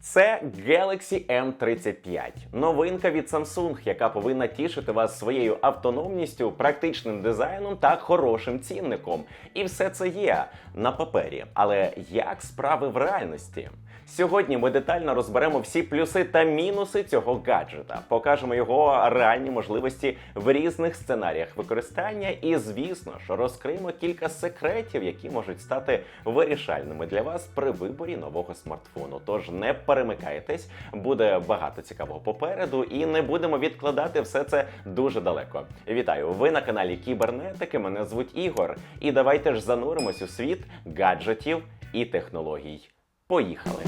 Це Galaxy M35. Новинка від Samsung, яка повинна тішити вас своєю автономністю, практичним дизайном та хорошим цінником. І все це є на папері. Але як справи в реальності? Сьогодні ми детально розберемо всі плюси та мінуси цього гаджета, покажемо його реальні можливості в різних сценаріях використання, і, звісно ж, розкриємо кілька секретів, які можуть стати вирішальними для вас при виборі нового смартфону. Тож не перемикайтесь, буде багато цікавого попереду, і не будемо відкладати все це дуже далеко. Вітаю! Ви на каналі Кібернетики. Мене звуть Ігор. І давайте ж зануримось у світ гаджетів і технологій. Поїхали!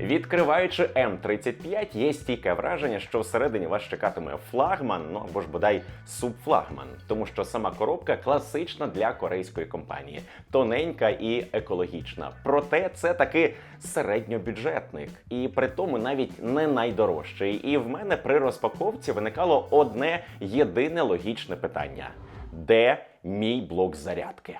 Відкриваючи М35, є стійке враження, що всередині вас чекатиме флагман, ну або ж бодай субфлагман, тому що сама коробка класична для корейської компанії, тоненька і екологічна. Проте це таки середньобюджетник, і при тому навіть не найдорожчий. І в мене при розпаковці виникало одне єдине логічне питання: де мій блок зарядки?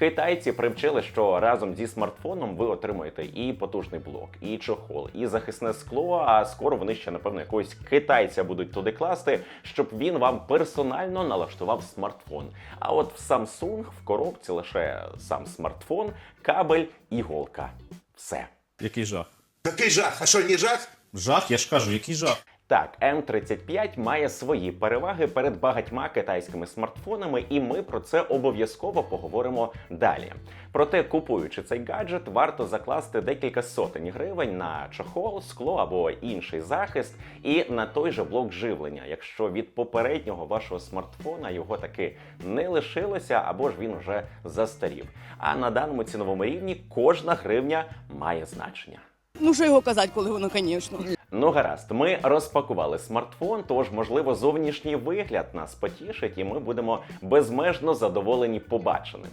Китайці привчили, що разом зі смартфоном ви отримуєте і потужний блок, і чохол, і захисне скло. А скоро вони ще напевно якогось китайця будуть туди класти, щоб він вам персонально налаштував смартфон. А от в Samsung в коробці лише сам смартфон, кабель і голка. Все. Який жах? Який жах? А що, не жах? Жах, я ж кажу, який жах. Так, М35 має свої переваги перед багатьма китайськими смартфонами, і ми про це обов'язково поговоримо далі. Проте, купуючи цей гаджет, варто закласти декілька сотень гривень на чохол, скло або інший захист, і на той же блок живлення, якщо від попереднього вашого смартфона його таки не лишилося, або ж він вже застарів. А на даному ціновому рівні кожна гривня має значення. Ну, що його казати, коли воно, звісно. Ну гаразд, ми розпакували смартфон, тож можливо зовнішній вигляд нас потішить, і ми будемо безмежно задоволені побаченим.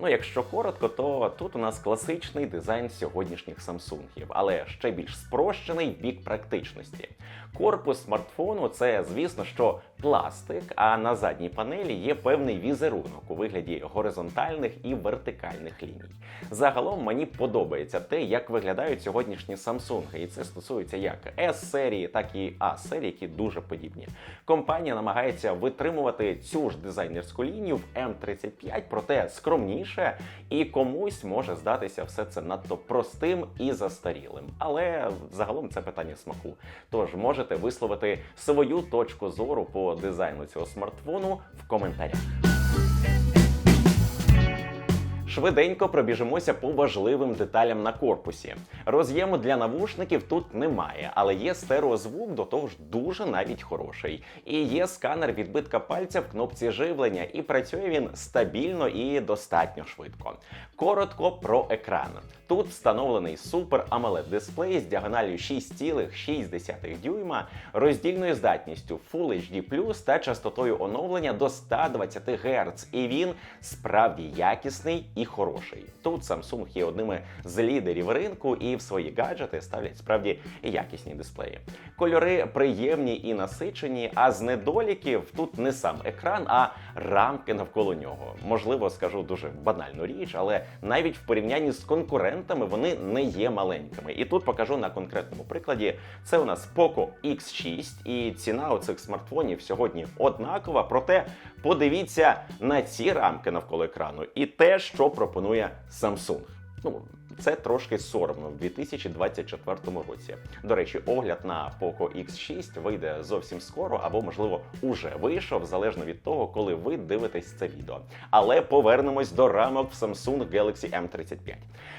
Ну, якщо коротко, то тут у нас класичний дизайн сьогоднішніх самсунгів, але ще більш спрощений бік практичності. Корпус смартфону це, звісно, що пластик, а на задній панелі є певний візерунок у вигляді горизонтальних і вертикальних ліній. Загалом мені подобається те, як виглядають сьогоднішні Samsung, і це стосується як S-серії, так і A-серії, які дуже подібні. Компанія намагається витримувати цю ж дизайнерську лінію в М35, проте скромніше, і комусь може здатися все це надто простим і застарілим. Але загалом це питання смаку. Тож можете висловити свою точку зору по дизайну цього смартфону в коментарях. Швиденько пробіжимося по важливим деталям на корпусі. Роз'єму для навушників тут немає, але є стереозвук, до того ж дуже навіть хороший. І є сканер відбитка пальця в кнопці живлення, і працює він стабільно і достатньо швидко. Коротко про екран. Тут встановлений супер AMOLED дисплей з діагоналлю 6,6 дюйма, роздільною здатністю Full HD+, та частотою оновлення до 120 Гц. І він справді якісний і хороший. Тут Samsung є одними з лідерів ринку і в свої гаджети ставлять справді якісні дисплеї. Кольори приємні і насичені, а з недоліків тут не сам екран, а рамки навколо нього. Можливо, скажу дуже банальну річ, але навіть в порівнянні з конкурентами вони не є маленькими. І тут покажу на конкретному прикладі. Це у нас Poco X6, і ціна у цих смартфонів сьогодні однакова. Проте подивіться на ці рамки навколо екрану і те, що пропонує Samsung. Ну, це трошки соромно в 2024 році. До речі, огляд на Poco X6 вийде зовсім скоро, або, можливо, уже вийшов, залежно від того, коли ви дивитесь це відео. Але повернемось до рамок в Samsung Galaxy M35.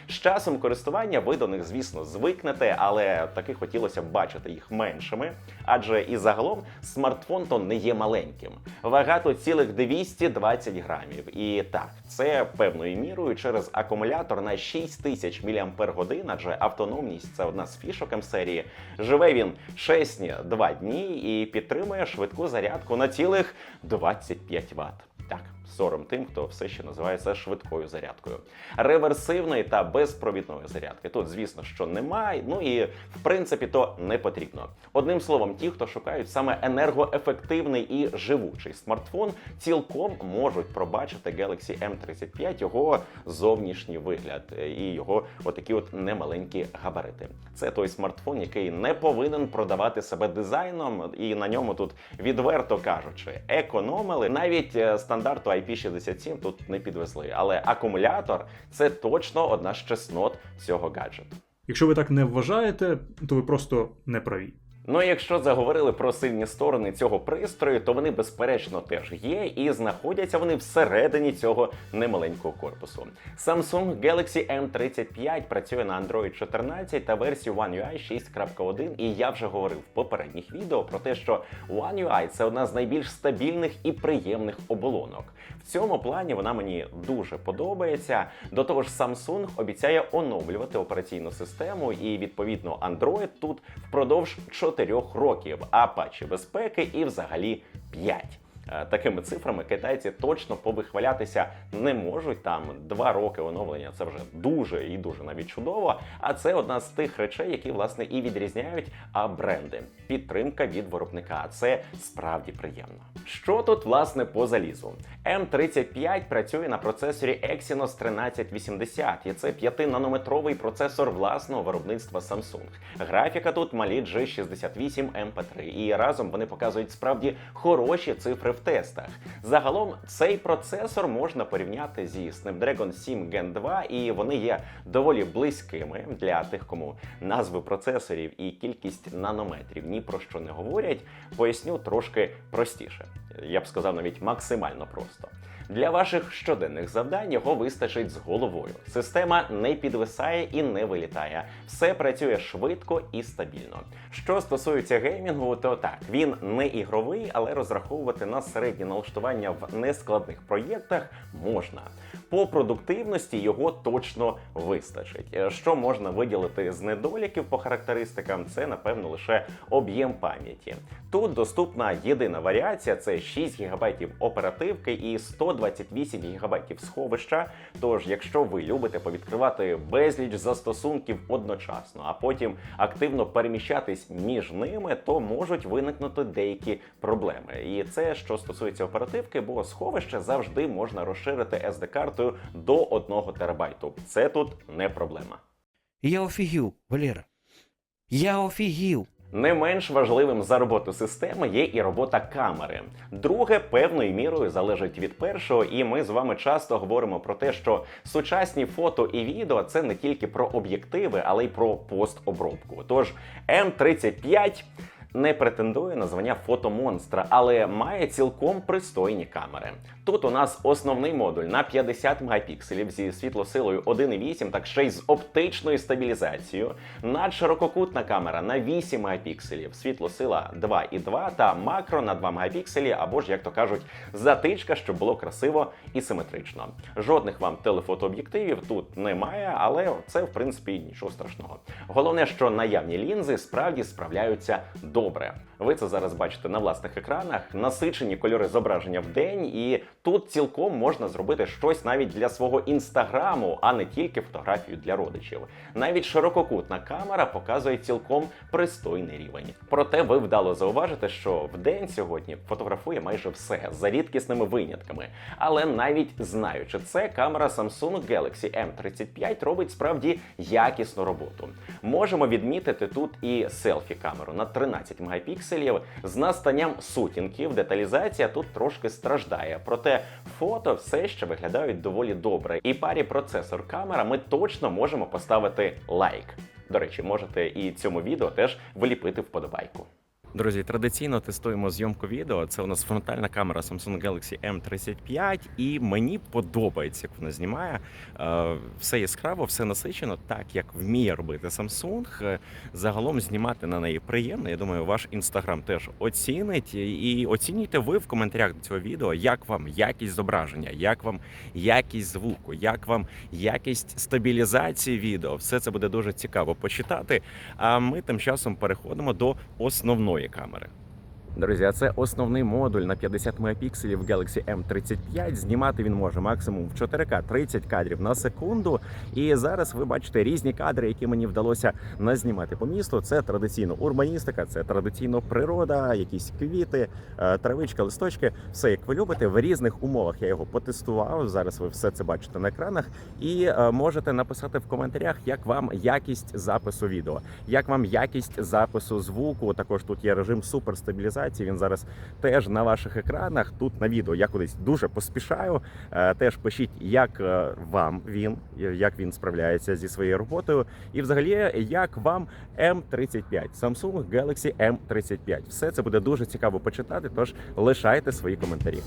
З часом користування ви до них, звісно, звикнете, але таки хотілося б бачити їх меншими, адже і загалом смартфон то не є маленьким. Вага тут цілих 220 грамів. І так, це певною мірою через акумулятор на 6000 мАч, адже автономність це одна з фішок М-серії. Живе він 6-2 дні і підтримує швидку зарядку на цілих 25 Вт. Так. Сором тим, хто все ще називає це швидкою зарядкою. Реверсивної та безпровідної зарядки. Тут, звісно, що немає. Ну і в принципі то не потрібно. Одним словом, ті, хто шукають саме енергоефективний і живучий смартфон, цілком можуть пробачити Galaxy M35 його зовнішній вигляд е, і його отакі от немаленькі габарити. Це той смартфон, який не повинен продавати себе дизайном, і на ньому тут відверто кажучи, економили. Навіть е, стандарту IP67 тут не підвезли. Але акумулятор це точно одна з чеснот цього гаджету. Якщо ви так не вважаєте, то ви просто не праві. Ну, якщо заговорили про сильні сторони цього пристрою, то вони безперечно теж є, і знаходяться вони всередині цього немаленького корпусу. Samsung Galaxy M35 працює на Android 14 та версію One UI 6.1, і я вже говорив в попередніх відео про те, що One UI – це одна з найбільш стабільних і приємних оболонок. В цьому плані вона мені дуже подобається. До того ж, Samsung обіцяє оновлювати операційну систему, і відповідно Android тут впродовж 4 років, а патчі безпеки і взагалі 5. Е, Такими цифрами китайці точно повихвалятися не можуть. Там два роки оновлення це вже дуже і дуже навіть чудово. А це одна з тих речей, які власне і відрізняють а бренди. Підтримка від виробника. Це справді приємно. Що тут власне по залізу? М35 працює на процесорі Exynos 1380, і це 5-нанометровий процесор власного виробництва Samsung. Графіка тут малі G68 MP3, і разом вони показують справді хороші цифри в тестах. Загалом цей процесор можна порівняти зі Snapdragon 7 Gen 2, і вони є доволі близькими для тих, кому назви процесорів і кількість нанометрів ні про що не говорять. Поясню трошки простіше. Я б сказав навіть максимально просто. Для ваших щоденних завдань його вистачить з головою. Система не підвисає і не вилітає. Все працює швидко і стабільно. Що стосується геймінгу, то так він не ігровий, але розраховувати на середні налаштування в нескладних проєктах можна. По продуктивності його точно вистачить. Е, Що можна виділити з недоліків по характеристикам, це напевно лише об'єм пам'яті. Тут доступна єдина варіація: це 6 ГБ оперативки і 128 ГБ сховища. Тож, якщо ви любите повідкривати безліч застосунків одночасно, а потім активно переміщатись між ними, то можуть виникнути деякі проблеми. І це що стосується оперативки, бо сховище завжди можна розширити SD-картою до 1 терабайту. Це тут не проблема. Я офігів, Валера. Я офігів. Не менш важливим за роботу системи є і робота камери. Друге певною мірою залежить від першого, і ми з вами часто говоримо про те, що сучасні фото і відео це не тільки про об'єктиви, але й про постобробку. Тож М35 не претендує на звання фотомонстра, але має цілком пристойні камери. Тут у нас основний модуль на 50 мегапікселів зі світлосилою 1,8, так ще й з оптичною стабілізацією. Надширококутна камера на 8 мегапікселів, світлосила 2,2 та макро на 2 мегапікселі, або ж, як то кажуть, затичка, щоб було красиво і симетрично. Жодних вам телефотооб'єктивів тут немає, але це в принципі нічого страшного. Головне, що наявні лінзи справді справляються добре. Ви це зараз бачите на власних екранах, насичені кольори зображення в день, і тут цілком можна зробити щось навіть для свого інстаграму, а не тільки фотографію для родичів. Навіть ширококутна камера показує цілком пристойний рівень. Проте ви вдало зауважите, що в день сьогодні фотографує майже все за рідкісними винятками. Але навіть знаючи це, камера Samsung Galaxy M35 робить справді якісну роботу. Можемо відмітити тут і селфі-камеру на 13 мегапікселів. З настанням сутінків деталізація тут трошки страждає. Проте фото все ще виглядають доволі добре. І парі процесор камера ми точно можемо поставити лайк. До речі, можете і цьому відео теж вліпити вподобайку. Друзі, традиційно тестуємо зйомку відео. Це у нас фронтальна камера Samsung Galaxy M35, і мені подобається, як вона знімає. Е, Все яскраво, все насичено, так як вміє робити Samsung. Е, Загалом знімати на неї приємно. Я думаю, ваш інстаграм теж оцінить. І оцінюйте ви в коментарях до цього відео, як вам якість зображення, як вам якість звуку, як вам якість стабілізації відео. Все це буде дуже цікаво почитати. А ми тим часом переходимо до основної камери. Друзі, це основний модуль на 50 мегапікселів Galaxy M35. Знімати він може максимум в 4К 30 кадрів на секунду. І зараз ви бачите різні кадри, які мені вдалося назнімати по місту. Це традиційно урбаністика, це традиційно природа, якісь квіти, е, травичка, листочки. Все як ви любите. В різних умовах я його потестував. Зараз ви все це бачите на екранах, і е, можете написати в коментарях, як вам якість запису відео, як вам якість запису звуку. Також тут є режим суперстабілізації. Він зараз теж на ваших екранах. Тут на відео я кудись дуже поспішаю. Е, Теж пишіть, як е, вам він, як він справляється зі своєю роботою, і взагалі як вам M35, Samsung Galaxy M35. Все це буде дуже цікаво почитати. Тож лишайте свої коментарі.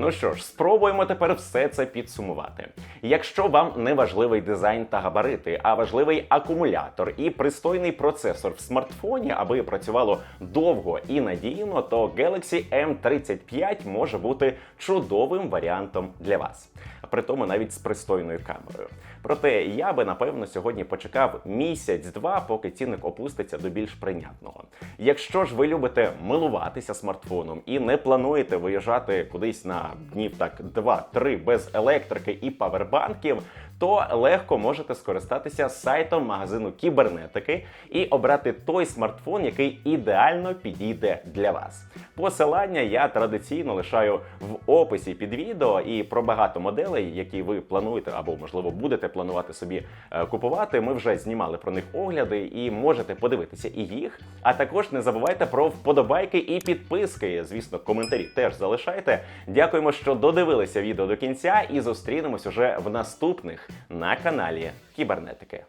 Ну що ж, спробуємо тепер все це підсумувати. Якщо вам не важливий дизайн та габарити, а важливий акумулятор і пристойний процесор в смартфоні, аби працювало довго і надійно, то Galaxy M35 може бути чудовим варіантом для вас. Притому навіть з пристойною камерою. Проте я би напевно сьогодні почекав місяць-два, поки цінник опуститься до більш прийнятного. Якщо ж ви любите милуватися смартфоном і не плануєте виїжджати кудись на днів так 2-3 без електрики і павербанків, то легко можете скористатися сайтом магазину кібернетики і обрати той смартфон, який ідеально підійде для вас. Посилання я традиційно лишаю в описі під відео і про багато моделей, які ви плануєте або можливо будете планувати собі е, купувати. Ми вже знімали про них огляди і можете подивитися і їх. А також не забувайте про вподобайки і підписки. Звісно, коментарі теж залишайте. Дякуємо, що додивилися відео до кінця, і зустрінемось уже в наступних на каналі Кібернетики.